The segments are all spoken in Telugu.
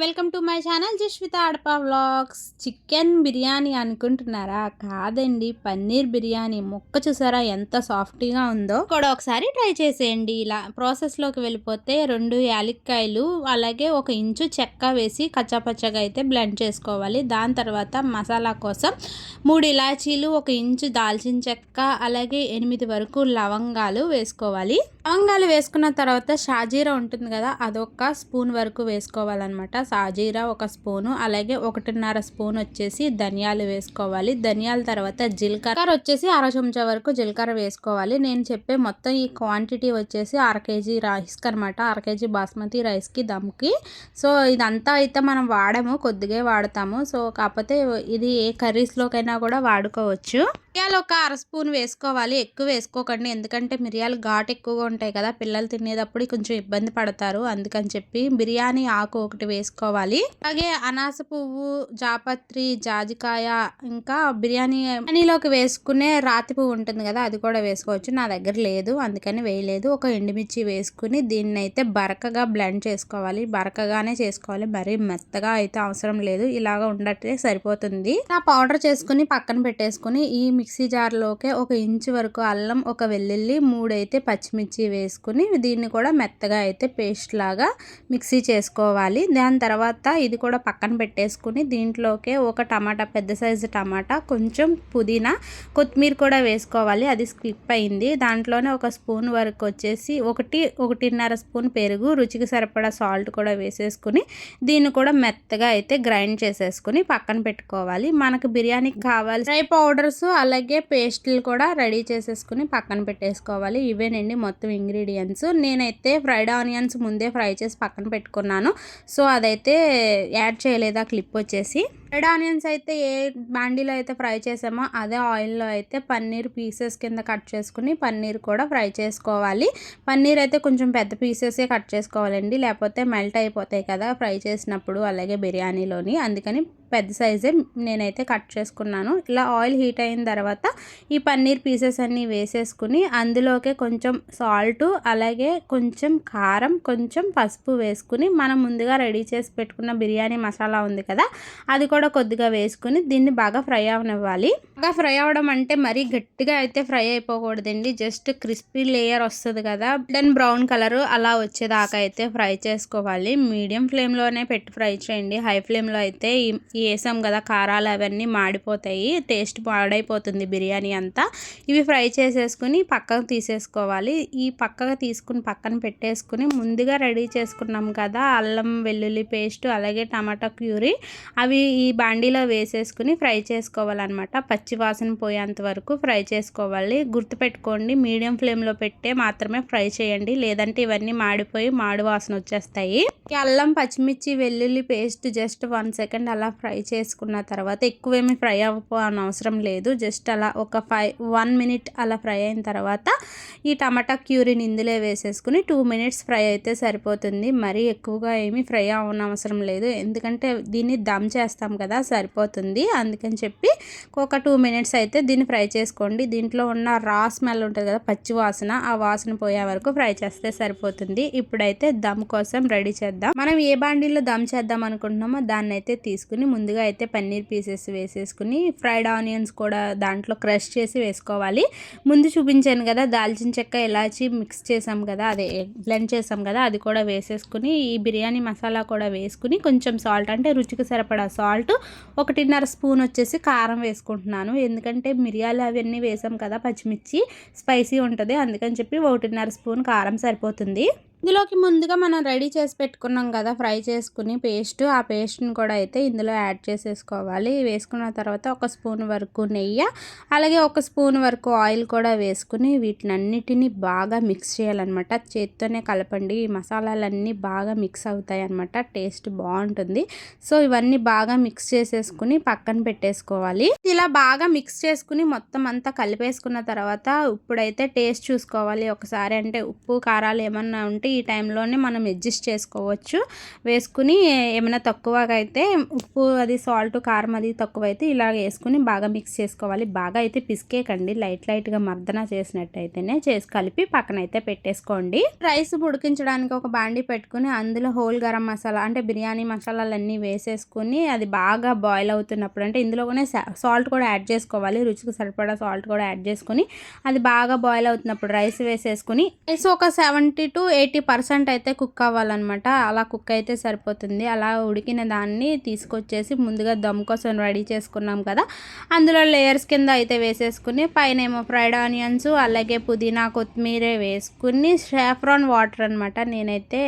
Welcome to my channel Jaswitha Adapa vlogs. Chicken biryani అనుకుంటున్నారా? కాదండి పన్నీర్ బిర్యానీ. ముక్క చూసారా ఎంత సాఫ్ట్గా ఉందో? కూడా ఒకసారి ట్రై చేసేయండి. ఇలా ప్రాసెస్లోకి వెళ్ళిపోతే రెండు యాలక్కాయలు అలాగే ఒక ఇంచు చెక్క వేసి కచ్చాపచ్చగా అయితే బ్లెండ్ చేసుకోవాలి. దాని తర్వాత మసాలా కోసం మూడు ఇలాచీలు ఒక ఇంచు దాల్చిన చెక్క అలాగే ఎనిమిది వరకు లవంగాలు వేసుకోవాలి. లవంగాలు వేసుకున్న తర్వాత షాజీరా ఉంటుంది కదా అదొక స్పూన్ వరకు వేసుకోవాలన్నమాట. షాజీరా ఒక స్పూను అలాగే ఒకటిన్నర స్పూన్ వచ్చేసి ధనియాలు వేసుకోవాలి. ధనియాల తర్వాత జీలకర్ర వచ్చేసి అర చెంచా వరకు జీలకర్ర వేసుకోవాలి. నేను చెప్పే మొత్తం ఈ క్వాంటిటీ వచ్చేసి అర కేజీ రైస్కి అనమాట అర కేజీ బాస్మతి రైస్కి దమ్కి. సో ఇదంతా అయితే మనం వాడము కొద్దిగా వాడతాము. సో కాకపోతే ఇది ఏ కర్రీస్లోకైనా కూడా వాడుకోవచ్చు. మిరియాలు ఒక అర స్పూన్ వేసుకోవాలి. ఎక్కువ వేసుకోకండి. ఎందుకంటే మిరియాలు ఘాట్ ఎక్కువగా ఉంటాయి కదా పిల్లలు తినేటప్పుడు కొంచెం ఇబ్బంది పడతారు. అందుకని చెప్పి బిర్యానీ ఆకు ఒకటి వేసుకోవాలి. అలాగే అనాస పువ్వు జాపత్రి జాజికాయ ఇంకా బిర్యానీ బిర్యానీలోకి వేసుకునే రాతి పువ్వు ఉంటుంది కదా అది కూడా వేసుకోవచ్చు. నా దగ్గర లేదు అందుకని వేయలేదు. ఒక ఎండుమిర్చి వేసుకుని దీన్ని అయితే బరకగా బ్లెండ్ చేసుకోవాలి. బరకగానే చేసుకోవాలి. మరీ మెత్తగా అయితే అవసరం లేదు. ఇలాగ ఉండటే సరిపోతుంది. నా పౌడర్ చేసుకుని పక్కన పెట్టేసుకుని ఈ మిక్సీ జార్లోకి ఒక ఇంచు వరకు అల్లం ఒక వెల్లుల్లి మూడైతే పచ్చిమిర్చి వేసుకుని దీన్ని కూడా మెత్తగా అయితే పేస్ట్ లాగా మిక్సీ చేసుకోవాలి. దాని తర్వాత ఇది కూడా పక్కన పెట్టేసుకుని దీంట్లోకే ఒక టమాటా పెద్ద సైజు టమాటా కొంచెం పుదీనా కొత్తిమీర కూడా వేసుకోవాలి. అది స్కిప్ అయింది. దాంట్లోనే ఒక స్పూన్ వరకు వచ్చేసి ఒకటి ఒకటిన్నర స్పూన్ పెరుగు రుచికి సరిపడా సాల్ట్ కూడా వేసేసుకుని దీన్ని కూడా మెత్తగా అయితే గ్రైండ్ చేసేసుకుని పక్కన పెట్టుకోవాలి. మనకు బిర్యానీకి కావాలి డ్రై పౌడర్స్ అలా అలాగే పేస్ట్లు కూడా రెడీ చేసేసుకుని పక్కన పెట్టేసుకోవాలి. ఇవేనండి మొత్తం ఇంగ్రీడియంట్స్. నేనైతే ఫ్రైడ్ ఆనియన్స్ ముందే ఫ్రై చేసి పక్కన పెట్టుకున్నాను. సో అదైతే యాడ్ చేయలేదు ఆ క్లిప్ వచ్చేసి? రెడ్ ఆనియన్స్ అయితే ఏ బాండీలో అయితే ఫ్రై చేసామో అదే ఆయిల్లో అయితే పన్నీర్ పీసెస్ కింద కట్ చేసుకుని పన్నీర్ కూడా ఫ్రై చేసుకోవాలి. పన్నీర్ అయితే కొంచెం పెద్ద పీసెసే కట్ చేసుకోవాలండి. లేకపోతే మెల్ట్ అయిపోతాయి కదా ఫ్రై చేసినప్పుడు అలాగే బిర్యానీలోని. అందుకని పెద్ద సైజే నేనైతే కట్ చేసుకున్నాను. ఇలా ఆయిల్ హీట్ అయిన తర్వాత ఈ పన్నీర్ పీసెస్ అన్నీ వేసేసుకుని అందులోకే కొంచెం సాల్ట్ అలాగే కొంచెం కారం కొంచెం పసుపు వేసుకుని మనం ముందుగా రెడీ చేసి పెట్టుకున్న బిర్యానీ మసాలా ఉంది కదా అది కూడా కొద్దిగా వేసుకుని దీన్ని బాగా ఫ్రై అవనివ్వాలి. బాగా ఫ్రై అవ్వడం అంటే మరీ గట్టిగా అయితే ఫ్రై అయిపోకూడదండి. జస్ట్ క్రిస్పీ లేయర్ వస్తుంది కదా. దెన్ బ్రౌన్ కలర్ అలా వచ్చేదాకా అయితే ఫ్రై చేసుకోవాలి. మీడియం ఫ్లేమ్లోనే పెట్టి ఫ్రై చేయండి. హై ఫ్లేమ్లో అయితే వేసాం కదా కారాలు అవన్నీ మాడిపోతాయి. టేస్ట్ పాడైపోతుంది బిర్యానీ అంతా. ఇవి ఫ్రై చేసేసుకుని పక్కకు తీసేసుకోవాలి. ఈ పక్కకు తీసుకుని పక్కన పెట్టేసుకుని ముందుగా రెడీ చేసుకున్నాం కదా అల్లం వెల్లుల్లి పేస్ట్ అలాగే టమాటా క్యూరీ. అవి ఈ బాండీలో వేసేసుకుని ఫ్రై చేసుకోవాలన్నమాట. పచ్చి వాసన పోయేంత వరకు ఫ్రై చేసుకోవాలి. గుర్తుపెట్టుకోండి మీడియం ఫ్లేమ్లో పెట్టే మాత్రమే ఫ్రై చేయండి. లేదంటే ఇవన్నీ మాడిపోయి మాడి వాసన వచ్చేస్తాయి. అల్లం పచ్చిమిర్చి వెల్లుల్లి పేస్ట్ జస్ట్ వన్ సెకండ్ అలా ఫ్రై చేసుకున్న తర్వాత ఎక్కువేమీ ఫ్రై అవ్వని అవసరం లేదు. జస్ట్ అలా ఒక ఫైవ్ వన్ మినిట్ అలా ఫ్రై అయిన తర్వాత ఈ టమాటా క్యూరీని ఇందులో వేసేసుకుని టూ మినిట్స్ ఫ్రై అయితే సరిపోతుంది. మరీ ఎక్కువగా ఏమీ ఫ్రై అవ్వని అవసరం లేదు. ఎందుకంటే దీన్ని దమ్ చేస్తాం కదా సరిపోతుంది. అందుకని చెప్పి ఒక టూ మినిట్స్ అయితే దీన్ని ఫ్రై చేసుకోండి. దీంట్లో ఉన్న రా స్మెల్ ఉంటుంది కదా పచ్చి వాసన ఆ వాసన పోయే వరకు ఫ్రై చేస్తే సరిపోతుంది. ఇప్పుడైతే దమ్ కోసం రెడీ చేద్దాం. మనం ఏ బాండీలో దమ్ చేద్దాం అనుకుంటున్నామో దాన్ని అయితే తీసుకుని ముందుగా అయితే పన్నీర్ పీసెస్ వేసేసుకుని ఫ్రైడ్ ఆనియన్స్ కూడా దాంట్లో క్రష్ చేసి వేసుకోవాలి. ముందు చూపించాను కదా దాల్చిన చెక్క ఇలాచి మిక్స్ చేసాం కదా అదే బ్లెండ్ చేసాం కదా అది కూడా వేసేసుకుని ఈ బిర్యానీ మసాలా కూడా వేసుకుని కొంచెం సాల్ట్ అంటే రుచికి సరిపడా సాల్ట్ ఒకటిన్నర స్పూన్ వచ్చేసి కారం వేసుకుంటున్నాను. ఎందుకంటే మిరియాలు అవన్నీ వేసాం కదా పచ్చిమిర్చి స్పైసీ ఉంటుంది. అందుకని చెప్పి ఒకటిన్నర స్పూన్ కారం సరిపోతుంది. ఇందులోకి ముందుగా మనం రెడీ చేసి పెట్టుకున్నాం కదా ఫ్రై చేసుకుని పేస్ట్. ఆ పేస్ట్ని కూడా అయితే ఇందులో యాడ్ చేసేసుకోవాలి. వేసుకున్న తర్వాత ఒక స్పూన్ వరకు నెయ్యి అలాగే ఒక స్పూన్ వరకు ఆయిల్ కూడా వేసుకుని వీటినన్నిటిని బాగా మిక్స్ చేయాలన్నమాట. చేత్తోనే కలపండి. ఈ మసాలాలన్నీ బాగా మిక్స్ అవుతాయి అనమాట టేస్ట్ బాగుంటుంది. సో ఇవన్నీ బాగా మిక్స్ చేసేసుకుని పక్కన పెట్టేసుకోవాలి. ఇలా బాగా మిక్స్ చేసుకుని మొత్తం అంతా కలిపేసుకున్న తర్వాత ఇప్పుడైతే టేస్ట్ చూసుకోవాలి. ఒకసారి అంటే ఉప్పు కారాలు ఏమన్నా ఉంటే అంటే ఈ టైంలోనే మనం అడ్జస్ట్ చేసుకోవచ్చు. వేసుకుని ఏమైనా తక్కువగా అయితే ఉప్పు అది సాల్ట్ కారం అది తక్కువ అయితే ఇలా వేసుకుని బాగా మిక్స్ చేసుకోవాలి. బాగా అయితే పిసికేకండి లైట్ లైట్గా మర్దన చేసినట్టయితేనే చేసి కలిపి పక్కన అయితే పెట్టేసుకోండి. రైస్ ఉడికించడానికి ఒక బాండి పెట్టుకుని అందులో హోల్ గరం మసాలా అంటే బిర్యానీ మసాలాలన్నీ వేసేసుకుని అది బాగా బాయిల్ అవుతున్నప్పుడు అంటే ఇందులోనే సాల్ట్ కూడా యాడ్ చేసుకోవాలి. రుచికి సరిపడా సాల్ట్ కూడా యాడ్ చేసుకుని అది బాగా బాయిల్ అవుతున్నప్పుడు రైస్ వేసేసుకుని రైస్ ఒక సెవెంటీ టు ఎయిటీ పర్సెంట్ అయితే కుక్ అవ్వాలన్నమాట. అలా కుక్ అయితే సరిపోతుంది. అలా ఉడికిన దాన్ని తీసుకొచ్చేసి ముందుగా దమ్ కోసం రెడీ చేసుకున్నాం కదా. అందులో లేయర్స్ కింద అయితే వేసేసుకుని పైన ఏమో ఫ్రైడ్ ఆనియన్స్ అలాగే పుదీనా కొత్తిమీర వేసుకుని షాఫ్రాన్ వాటర్ అనమాట నేనైతే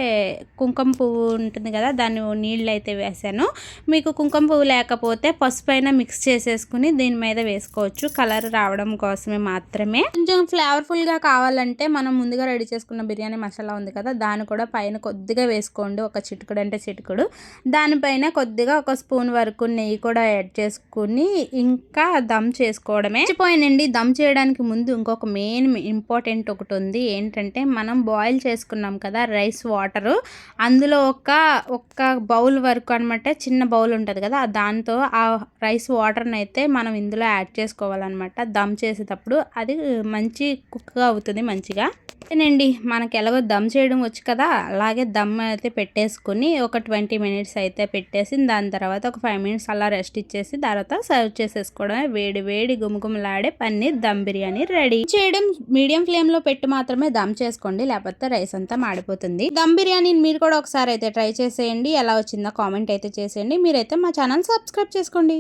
కుంకుమ పువ్వు ఉంటుంది కదా దాన్ని నీళ్ళు అయితే వేసాను. మీకు కుంకుమ పువ్వు లేకపోతే పసుపు అయినా మిక్స్ చేసేసుకుని దీని మీద వేసుకోవచ్చు. కలర్ రావడం కోసమే మాత్రమే. కొంచెం ఫ్లేవర్ఫుల్గా కావాలంటే మనం ముందుగా రెడీ చేసుకున్న బిర్యానీ మసాలా ఉంది కదా దాన్ని కూడా పైన కొద్దిగా వేసుకోండి. ఒక చిటుకుడు. అంటే చిటుకుడు దానిపైన కొద్దిగా ఒక స్పూన్ వరకు నెయ్యి కూడా యాడ్ చేసుకుని ఇంకా దమ్ చేసుకోవడమే. మర్చిపోయానండి. దమ్ చేయడానికి ముందు ఇంకొక మెయిన్ ఇంపార్టెంట్ ఒకటి ఉంది. ఏంటంటే మనం బాయిల్ చేసుకున్నాం కదా రైస్ వాటరు. అందులో ఒక ఒక్క బౌల్ వరకు అనమాట చిన్న బౌల్ ఉంటుంది కదా దాంతో ఆ రైస్ వాటర్ని అయితే మనం ఇందులో యాడ్ చేసుకోవాలన్నమాట. దమ్ చేసేటప్పుడు అది మంచి కుక్ అవుతుంది మంచిగా. అంతేనండి. మనకి ఎలాగో దమ్ చేయడం వచ్చు కదా? అలాగే దమ్ అయితే పెట్టేసుకుని ఒక ట్వంటీ మినిట్స్ అయితే పెట్టేసి దాని తర్వాత ఒక ఫైవ్ మినిట్స్ అలా రెస్ట్ ఇచ్చేసి తర్వాత సర్వ్ చేసేసుకోవడమే. వేడి వేడి గుమగుమలాడే పన్నీర్ దమ్ బిర్యానీ రెడీ. చేయడం మీడియం ఫ్లేమ్లో పెట్టి మాత్రమే దమ్ చేసుకోండి లేకపోతే రైస్ అంతా మాడిపోతుంది. దమ్ బిర్యానీని మీరు కూడా ఒకసారి అయితే ట్రై చేసేయండి. ఎలా వచ్చిందో కామెంట్ అయితే చేసేయండి. మీరైతే మా ఛానల్ సబ్స్క్రైబ్ చేసుకోండి.